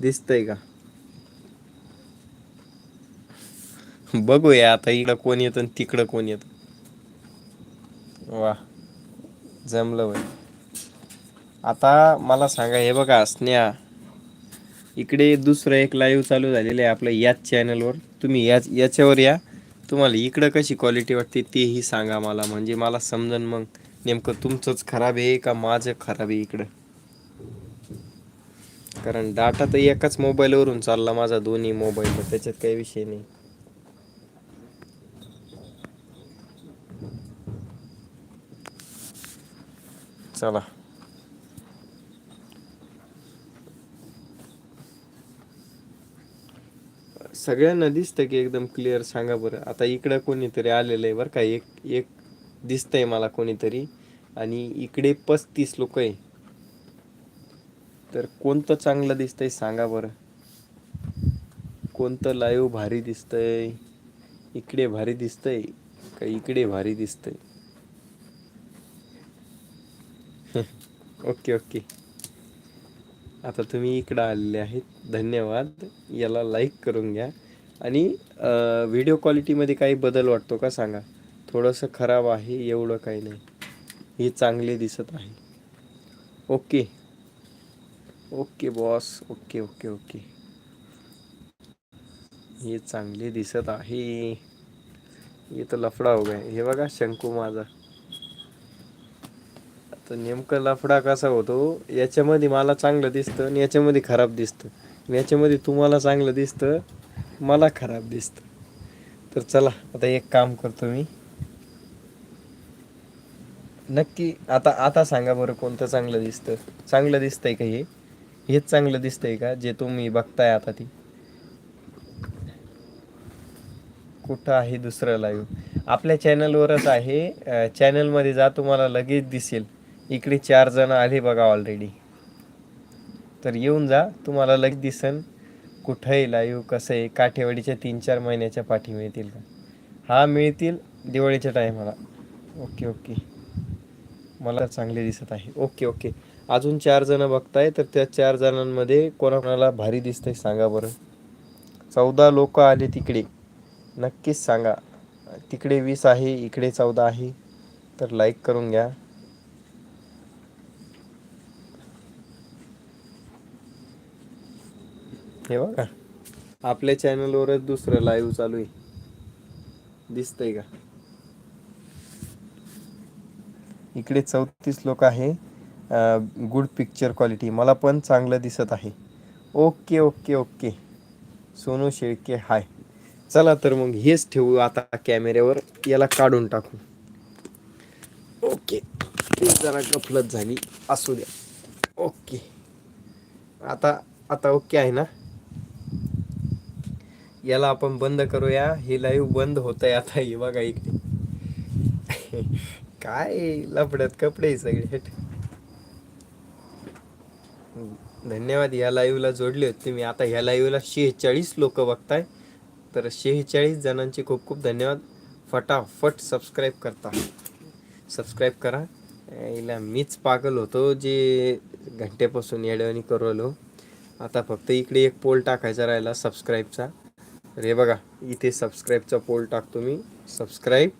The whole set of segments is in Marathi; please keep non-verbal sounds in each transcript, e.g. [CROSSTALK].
दिसतंय का? बघूया आता इकडं कोण येतं आणि तिकडं कोण येतं. वा जमलं बाई. आता मला सांगा हे बघा स्नेहा. इकडे दुसरं एक लाईव्ह चालू झालेलं आहे आपलं याच चॅनलवर तुम्ही याच याच्यावर या. तुम्हाला इकडं कशी क्वालिटी वाटते तेही सांगा मला. म्हणजे मला समजन मग नेमकं तुमचंच खराब आहे का माझं खराब आहे इकडं? कारण डाटा तर एकाच मोबाईलवरून चालला माझा दोन्ही मोबाईल त्याच्यात काही विषय नाही. चला. सगळ्यांना दिसतं की एकदम क्लिअर सांगा बरं. आता इकडं कोणीतरी आलेलं आहे बरं का? एक एक दिसतंय मला कोणीतरी. आणि इकडे पस्तीस लोक आहे. तर कोणतं चांगलं दिसतंय सांगा बरं. कोणतं लाईव्ह भारी दिसतंय? इकडे भारी दिसतंय का इकडे भारी दिसतंय? [LAUGHS] Okay okay. आता तुम्ही इकडं आलेले आहेत. धन्यवाद. याला लाईक करून घ्या. आणि व्हिडिओ क्वालिटीमध्ये काही बदल वाटतो का सांगा? थोडंसं खराब आहे एवढं काही नाही. हे चांगले दिसत आहे. Okay. Okay boss okay okay okay. हे चांगले दिसत आहे. हे तर लफडा हो गया. हे बघा शंकू माझा. तर नेमकं लफडा कसा होतो? याच्यामध्ये मला चांगलं दिसतं आणि याच्यामध्ये खराब दिसतं. याच्यामध्ये तुम्हाला चांगलं दिसतं मला खराब दिसतं. तर चला आता एक काम करतो मी. नक्की आता आता सांगा बरं कोणतं चांगलं दिसतं. चांगलं दिसतंय का हे? हेच चांगलं दिसतंय का? जे तुम्ही बघताय आता ती. कुठं आहे दुसरं लाईव्ह आपल्या चॅनलवरच आहे. चॅनलमध्ये जा तुम्हाला लगेच दिसेल. इकडे चार जण आले बघा ऑलरेडी तर येऊन जा तुम्हाला लगेच दिसन. कुठं आहे लाईव्ह कसं आहे काठेवाडीच्या तीन चार महिन्याच्या पाठी मिळतील का? हा मिळतील दिवाळीच्या टायमाला ओके ओके मला चांगले दिसत आहे. ओके ओके अजून चार जण बघताय तर त्या चार जणांमध्ये कोणाकोणाला भारी दिसतंय सांगा बरं. चौदा लोक आले तिकडे. नक्कीच सांगा. तिकडे वीस आहे इकडे चौदा आहे तर लाईक करून घ्या. हे बघा. आपल्या चॅनलवरच दुसरं लाईव्ह चालू आहे. दिसतंय का? इकडे चौतीस लोक आहे. गुड पिक्चर क्वालिटी मला पण चांगलं दिसत आहे. Okay okay okay. Sonu Shelke hi चला तर मग हेच ठेवू आता कॅमेऱ्यावर. याला काढून टाकू. ओके. जरा गफलत झाली. असू द्या. ओके. आता आता ओके आहे ना? याला आपण बंद करूया. हे लाईव्ह बंद होत आहे आता. हे बघा इकडे. [LAUGHS] काय लफड्यात कपडे सगळे. धन्यवाद या लाईव्हला जोडले होते तुम्ही. आता ह्या लाईव्हला शेहेचाळीस लोक बघताय. तर शेहेचाळीस जणांचे खूप खूप धन्यवाद. फटाफट सबस्क्राईब करता. सबस्क्राईब करा. याला मीच पागल होतो जे घंटेपासून येड्यावानी करवलो आता फक्त इकडे एक पोल टाकायचा राहिला सबस्क्राईबचा अरे बघा इथे सबस्क्राईबचा पोल टाकतो मी. सबस्क्राईब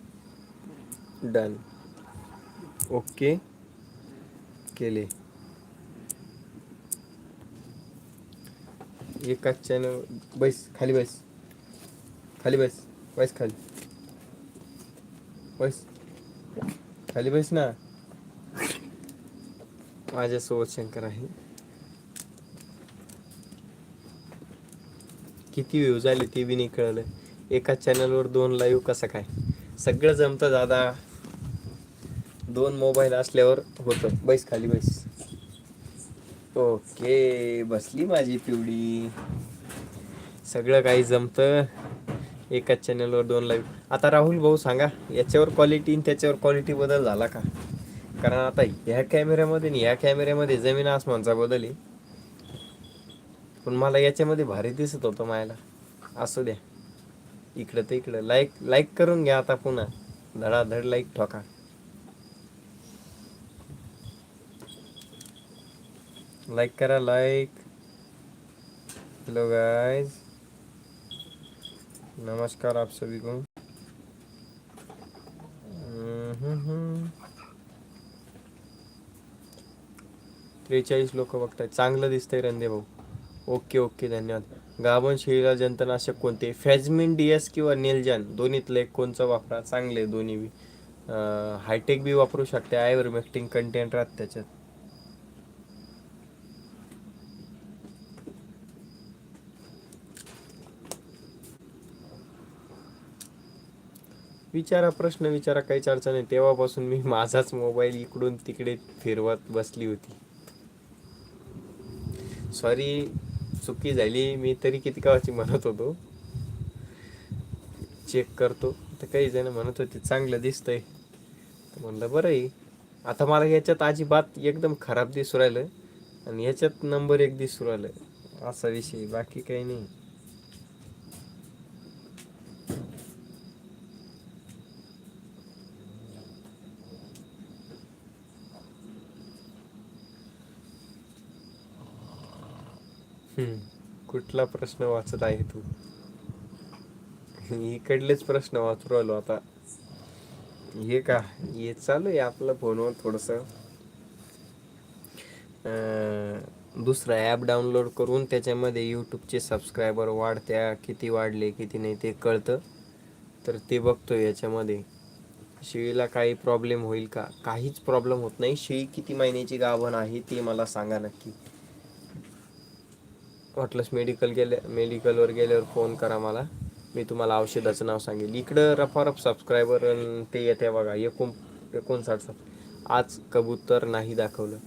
डन ओके केले. एकाच चॅनल बैस खाली बैस. खाली बैस. बैस खाली. बैस. खाली बैस ना. माझ्यासोबत शंकर आहे. किती व्ह्यू झाले ते बी नाही कळलं. एकाच चॅनलवर दोन लाईव्ह कसं काय? सगळं जमतं दादा. दोन मोबाईल असल्यावर होतं. बैस खाली बैस. ओके बसली माझी पिवडी. सगळं काही जमतं. एकाच चॅनलवर दोन लाईव्ह आता राहुल भाऊ सांगा याच्यावर क्वालिटी आणि त्याच्यावर क्वालिटी बदल झाला का? कारण आता ह्या कॅमेऱ्यामध्ये आणि ह्या कॅमेऱ्यामध्ये जमीन आसमानचा बदल आहे. पण मला याच्यामध्ये भारी दिसत होतं मायला. असू द्या. इकडं ते इकडं. लाईक लाईक करून घ्या आता पुन्हा. धडाधड लाईक ठोका. लाईक करा लाईक हेलो गाइस नमस्कार आप सभी को त्रेचाळीस लोक बघताय चांगलं दिसतंय रंदे भाऊ. ओके ओके धन्यवाद. गाभण शेळीला जंतनाशक कोणते? फॅजमिन डी एस किंवा नेलजॅन? दोन्हीतलं एक कोणचं वापरा? चांगले दोन्ही बी. हायटेक बी वापरू शकते. आयवरमेक्टिंग कंटेंट राहत त्याच्यात. विचारा प्रश्न विचारा काहीच अडचण नाही. तेव्हापासून मी माझाच मोबाईल इकडून तिकडे फिरवत बसली होती. सॉरी चुकी झाली. मी तरी किती कावाची म्हणत होतो. चेक करतो. तर काही जण म्हणत होते चांगलं दिसतंय. म्हणलं बरं आहे. आता मला याच्यात अजिबात एकदम खराब दिसू राहिलं आणि याच्यात नंबर एक दिसू राहिलं. असा विषय बाकी काही नाही. कुठला प्रश्न वाचत आहे तू? इकडलेच प्रश्न वाचू राहिलो आता. हे का हे चालू आहे आपलं फोनवर थोडस. दुसरा ॲप डाउनलोड करून त्याच्यामध्ये यूट्यूबचे सबस्क्रायबर वाढत्या. किती वाढले किती नाही ते कळतं. तर ते बघतो याच्यामध्ये. शेळीला काही प्रॉब्लेम होईल का? काहीच प्रॉब्लेम होत नाही. शेळी किती महिन्याची गाभण आहे ते मला सांगा नक्की. वाटलंच मेडिकल गेल्या मेडिकलवर गेल्यावर फोन करा मला. मी तुम्हाला औषधाचं नाव सांगेल. इकडं रफारफ सबस्क्रायबर ते येते बघा एकोण एकोणसाठ सब आज कबूतर नाही दाखवलं.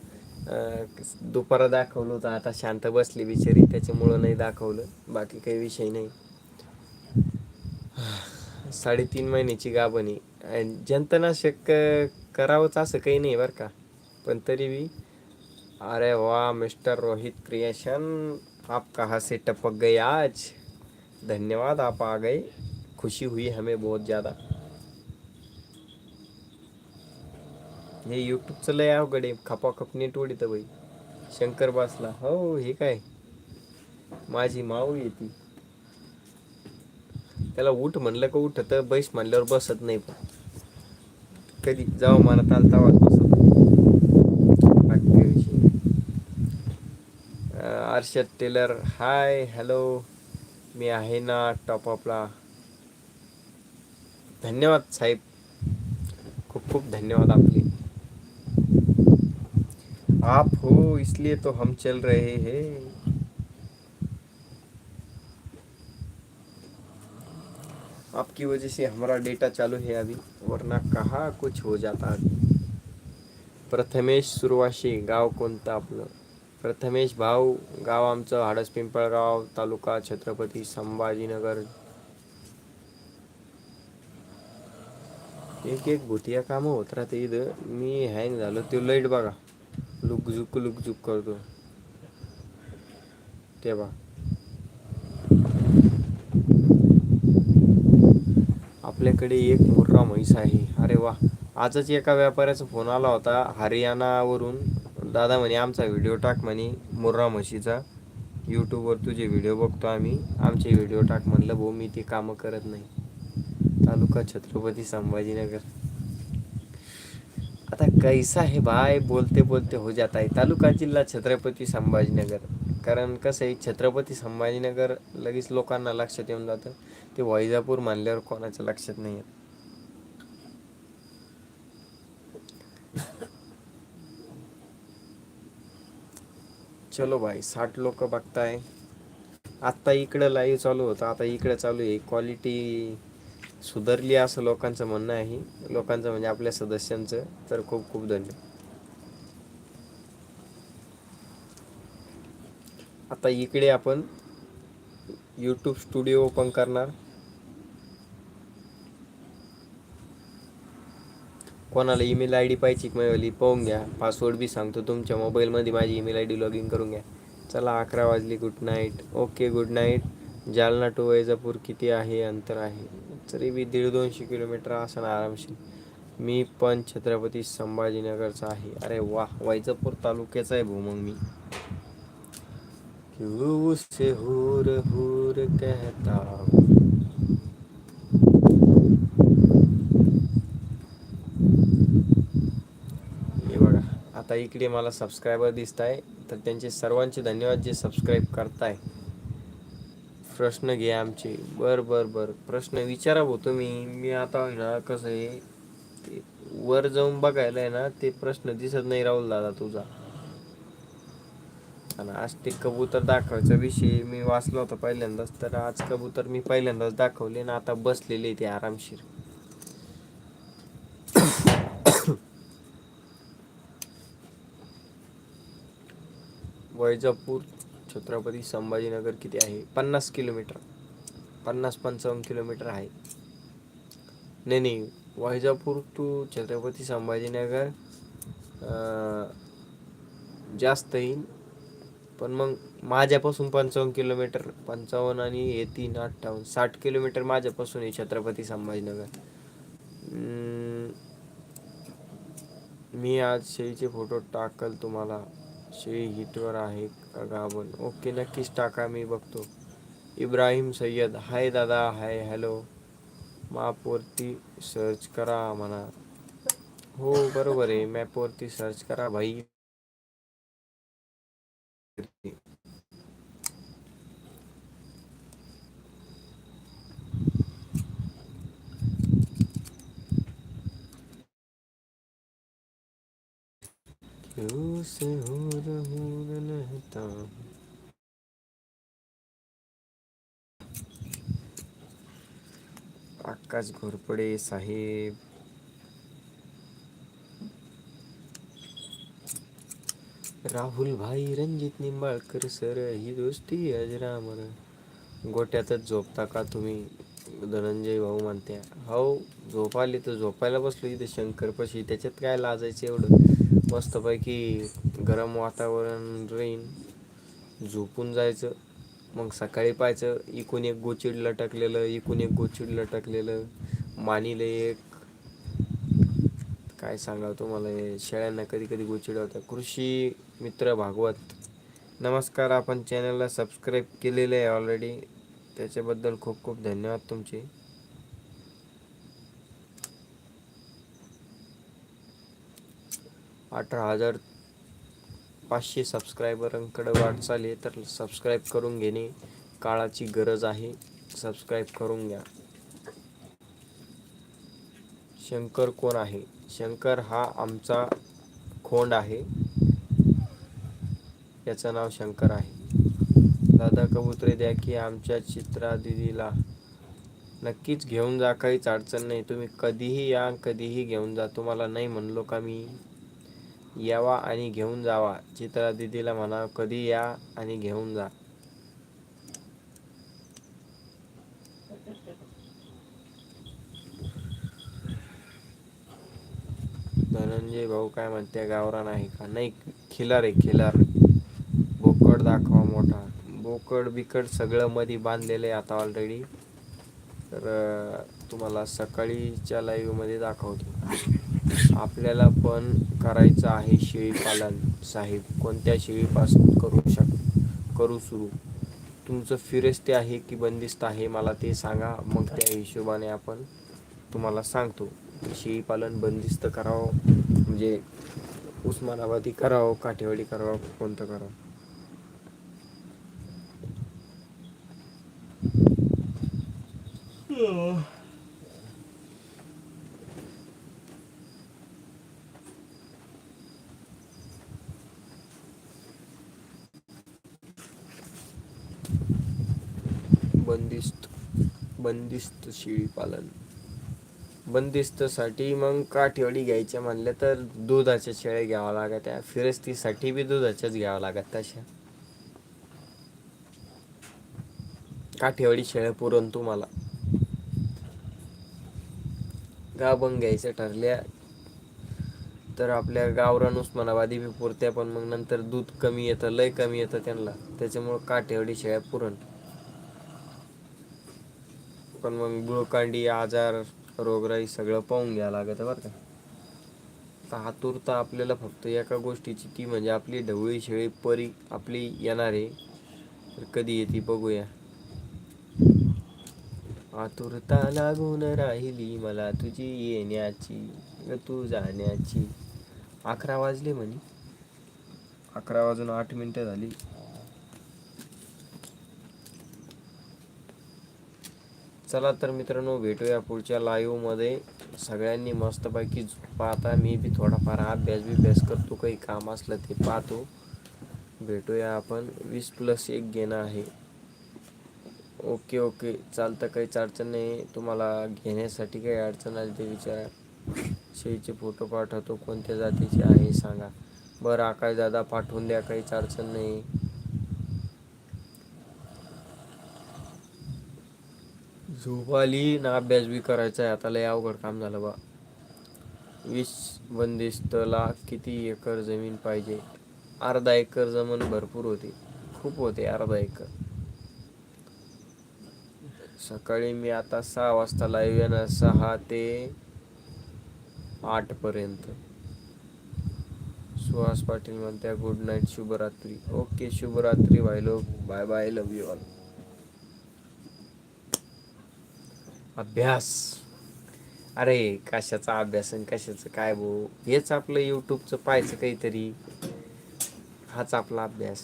दुपारा दाखवलं होतं आता शांत बसली बिचारी त्याच्यामुळं नाही दाखवलं. बाकी काही विषय नाही. साडेतीन महिन्याची गाभणी जंतनाशक करावंच असं काही नाही बरं का. पण तरी बी अरे वा मिस्टर रोहित क्रिएशन आप कहाँ से टपक गए आज? धन्यवाद आप आ गए। खुशी हुई हमें बहुत ज़्यादा। हे यूट्यूबचं लय अवघड आहे खपाखप नीट उडीत बाई शंकर बासला हो हे काय? माझी माऊ येते त्याला उठ म्हणलं का उठत बैस म्हणल्यावर बसत नाही पण. कधी? जाऊ मनात आलता अं, टेलर हाय हॅलो मी आहे ना टॉपअपला धन्यवाद साहेब. खूप खूप धन्यवाद आपले. आप हो इसलिए तो हम चल रहे हैं. आपकी वजह से हमारा डेटा चालू है अभी वरना कहाँ कुछ हो जाता? अभी प्रथमेश सुरवाशी गाव कोणतं आपलं? प्रथमेश भाऊ गाव आमचं हाडस पिंपळगाव तालुका छत्रपती संभाजीनगर. एक एक भुतिया कामं होत राहते इथं. मी हँग झालो तो लाइट बघा. लुकझुक लुकझुक करतो ते बघा. आपल्याकडे एक मुर्रा म्हैस आहे. अरे वा. आजच एका व्यापाऱ्याचा फोन आला होता हरियाणावरून. दादा म्हणे आमचा व्हिडिओ टाक म्हणे मुर्रा म्हशीचा. यूट्यूबवर तुझे व्हिडिओ बघतो आम्ही. आमचे व्हिडिओ टाक म्हणलं भाऊ मी ते कामं करत नाही. तालुका छत्रपती संभाजीनगर. आता कैसा हे बाय बोलते बोलते हो जात आहे तालुका जिल्हा छत्रपती संभाजीनगर. कारण कसं आहे छत्रपती संभाजीनगर लगेच लोकांना लक्षात येऊन जातं. ते वैजापूर मानल्यावर कोणाच्या लक्षात नाही येत चलो भाई साठ लोक बघताय. आत्ता इकडं लाईव्ह चालू होतं. आता इकडे चालू आहे. क्वालिटी सुधारली असं लोकांचं म्हणणं आहे. लोकांचं म्हणजे आपल्या सदस्यांचं. तर खूप खूप धन्यवाद आता इकडे आपण यूट्यूब स्टुडिओ ओपन करणार. कोणाला ईमेल आय डी पाहिजे की पाहून घ्या. पासवर्ड बी सांगतो तुमच्या मोबाईलमध्ये माझी email I D log in करून घ्या. चला अकरा वाजली. Good night okay good night Jalna to Vaijapur किती आहे? अंतर आहे. तरी बी दीड दोनशे किलोमीटर असं आरामशीर. मी पण छत्रपती संभाजीनगरचा आहे. अरे वा वैजापूर तालुक्याचा आहे भाऊ मग मी. क्यू से हूर हूर कहता हूँ हे बघा आता इकडे मला सबस्क्रायबर दिसत आहे तर त्यांचे सर्वांचे धन्यवाद जे सबस्क्राईब करताय. प्रश्न घे आमचे. बर बर बर. प्रश्न विचारा भाऊ तुम्ही. मी आता ना कसं आहे ते वर जाऊन बघायला आहे ना ते प्रश्न दिसत नाही राहुल दादा तुझा. आणि आज ते कबूतर दाखवायचा विषय मी वाचला होता पहिल्यांदाच तर आज कबूतर मी पहिल्यांदाच दाखवले ना आता बसलेले ते आरामशीर. वैजापूर छत्रपती संभाजीनगर किती आहे? पन्नास किलोमीटर. पन्नास पंचावन्न किलोमीटर आहे. नाही नाही. वैजापूर टू छत्रपती संभाजीनगर जास्त येईल. पण मग माझ्यापासून पंचावन्न किलोमीटर पंचावन्न आणि हे तीन अठ्ठावन्न साठ किलोमीटर माझ्यापासून आहे छत्रपती संभाजीनगर. मी आज शेळीचे फोटो टाकल तुम्हाला. शेळी हिटवर का गाभण. ओके, नक्कीच टाका, मी बगतो इब्राहिम सय्यद, हाय दादा, हाय, हॅलो. मॅपवरती सर्च करा मना हो, बरोबर आहे, मॅपवरती सर्च करा भाई. क्यों से हो हूर लहता आकाश घोरपडे साहेब. राहुल भाई रणजित निंबाळकर सर ही दोस्ती अजरामर गोट्यातच झोपता का तुम्ही? धनंजय भाऊ म्हणत्या हो झोप आली तर झोपायला बसलो इथे शंकरपाशी त्याच्यात काय लाजायचं एवढं? मस्तपैकी गरम वातावरण राहीन झोपून जायचं. मग सकाळी पाहायचं इकून एक गोचिड लटकलेलं इकून एक गोचिड लटकलेलं मानीले एक काय सांगावं तुम्हाला शेळ्यांना कधी कधी गोचिड होतं कृषी मित्र भागवत नमस्कार. आपण चॅनलला सबस्क्राईब केलेलं आहे ऑलरेडी त्याच्याबद्दल खूप खूप धन्यवाद तुमचे. अठरा हजार पाचशे सबस्क्रायबरांकडे वाटचाल आहे तर सबस्क्राईब करून घेणे काळाची गरज आहे. सबस्क्राईब करून घ्या. शंकर कोण आहे? शंकर हा आमचा खोंड आहे. याचं नाव शंकर आहे. दादा कबुतरे द्या की आमच्या चित्रा दिदीला. नक्कीच घेऊन जा काहीच अडचण नाही. तुम्ही कधीही या कधीही घेऊन जा. तुम्हाला नाही म्हणलो का मी? यावा आणि घेऊन जावा. चित्रा दिदीला म्हणा कधी या आणि घेऊन जा. धनंजय भाऊ काय म्हणते गावरान आहे का? नाही खिलार आहे खिलार. बोकड दाखवा मोठा. बोकड बिकड सगळं मध्ये बांधलेलं आहे आता ऑलरेडी तर तुम्हाला सकाळीच्या लाईव्हमध्ये दाखवतो. आपल्याला पण करायचं आहे शेळीपालन साहेब. कोणत्या शेळीपासून करू शक करू सुरू? तुमचं फिरस्ते आहे की बंदिस्त आहे मला ते सांगा. मग त्या हिशोबाने आपण तुम्हाला सांगतो. शेळीपालन बंदिस्त करावं म्हणजे उस्मानाबादी करावं काठेवाडी करावं कोणतं करावं बंदिस्त बंदिस्त शेळी पालन बंदिस्तसाठी मग काठेवाडी घ्यायच्या म्हणल्या तर दुधाच्या शेळ्या घ्याव्या लागत्या फिरस्तीसाठी बी दुधाच्याच घ्याव्या लागत तशा. काठेवाडी शेळ्या पुरण तुम्हाला. गाभण घ्यायचं ठरल्या तर आपल्या गावरान उस्मानाबादी बी पुरत्या पण मग नंतर दूध कमी येतं लय कमी येतं त्यांना. त्याच्यामुळं काठेवाडी शेळ्या पुरण. पण मग गुळकांडी आजार रोगराई सगळं पाहून घ्यावं लागत बरं का. तर आतुरता आपल्याला फक्त एका गोष्टीची ती म्हणजे आपली ढवळी शेळी परी आपली येणार. आहे तर कधी येते बघूया. आतुरता लागून राहिली मला तुझी येण्याची तू जाण्याची. अकरा वाजले म्हणे. अकरा वाजून आठ मिनटं झाली. चला तर मित्रांनो भेटूया पुढच्या लाईव्हमध्ये सगळ्यांनी मस्तपैकी पाहता. मी बी थोडाफार अभ्यास बिभ्यास करतो. काही काम असलं ते पाहतो. भेटूया आपण. वीस प्लस एक घेणं आहे. ओके ओके चालतं काहीच अडचण नाही. तुम्हाला घेण्यासाठी काही अडचण आली ते विचारा शेळीचे फोटो पाठवतो. कोणत्या जातीचे आहे सांगा. बरं आकाश दादा पाठवून द्या. काहीच अडचण नाही. झोप आली ना अभ्यास बी करायचा आहे. आता लय अवघड काम झालं बा. वीस बंदिस्तला किती एकर जमीन पाहिजे? अर्धा एकर जमीन भरपूर होती. खूप होते अर्धा एकर. सकाळी मी आता सहा वाजता लाईव्ह येणार सहा ते आठ पर्यंत. सुहास पाटील म्हणत्या गुड नाईट शुभरात्री. ओके शुभरात्री भाई लोक. Bye bye love you all अभ्यास. अरे कशाचा अभ्यास आणि कशाचं काय भाऊ हेच आपलं युट्यूबचं पाहायचं काहीतरी. हाच आपला अभ्यास.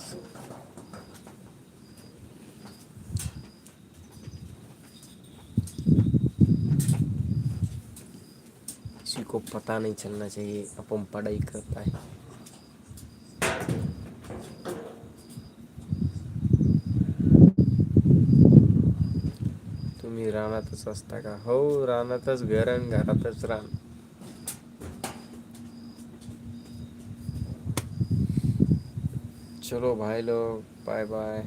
किसी को पता नहीं चलना चाहिए अपन पढ़ाई करता है तुम्ही रानातच असता का? हो रानातच घर आणि घरातच रान. चलो भाई लोग बाय बाय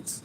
नक्कीच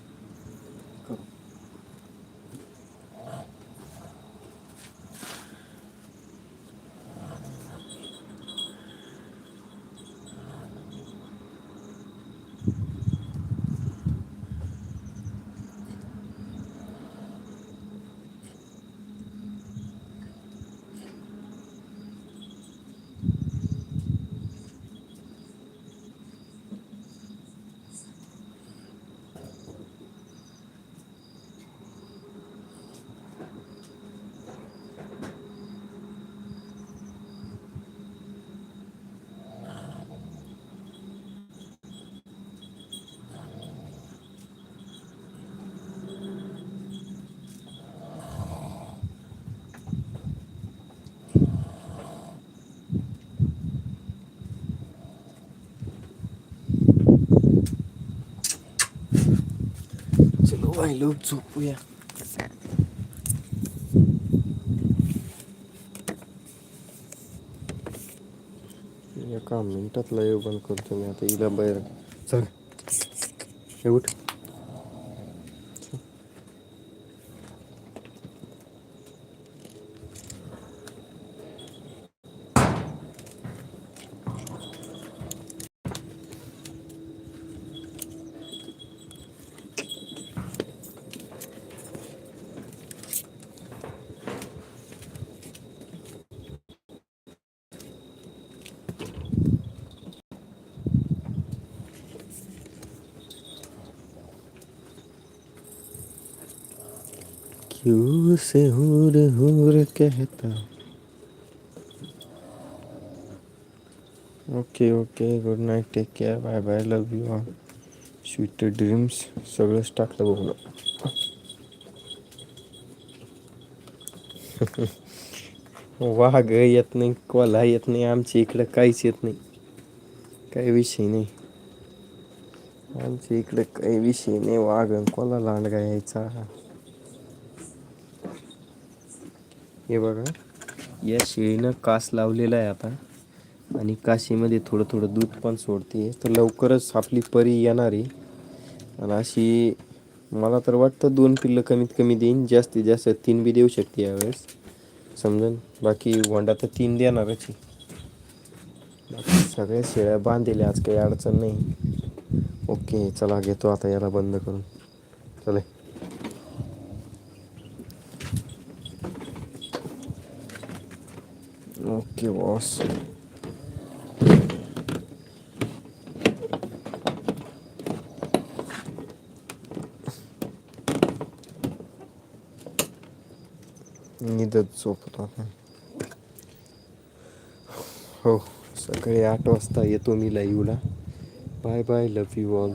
करू चलो व्हायलो झोपूया एका मिनिटातला येऊ बंद करतो मी आता हिला बाहेर चल हे उठ क्यों से हूर हूर कहता। Okay okay good night take care bye bye love you all sweet dreams सगळंच टाकलं बघून वाघ येत नाही कोला येत नाही आमच्या इकडं काहीच येत नाही. काही विषय नाही. आमच्या इकडं काही विषय नाही वाघ कोला लांडगा यायचा. हे बघा. या शेळीनं कास लावलेला आहे आता. आणि काशीमध्ये थोडं थोडं दूध पण सोडते. तर लवकरच आपली परी येणार आहे. आणि अशी मला तर वाटतं दोन पिल्लं कमीत कमी देईन. जास्तीत जास्त तीन बी देऊ शकते यावेळेस. समजून? बाकी वंडा तर तीन देणारच बाकी सगळ्या शेळ्या बांधलेल्या आज काही अडचण नाही. ओके चला घेतो आता याला बंद करून. चला. ओके बॉस निदत झोपतो आपण हो सकाळी आठ वाजता येतो मी लाईव्हला bye bye love you all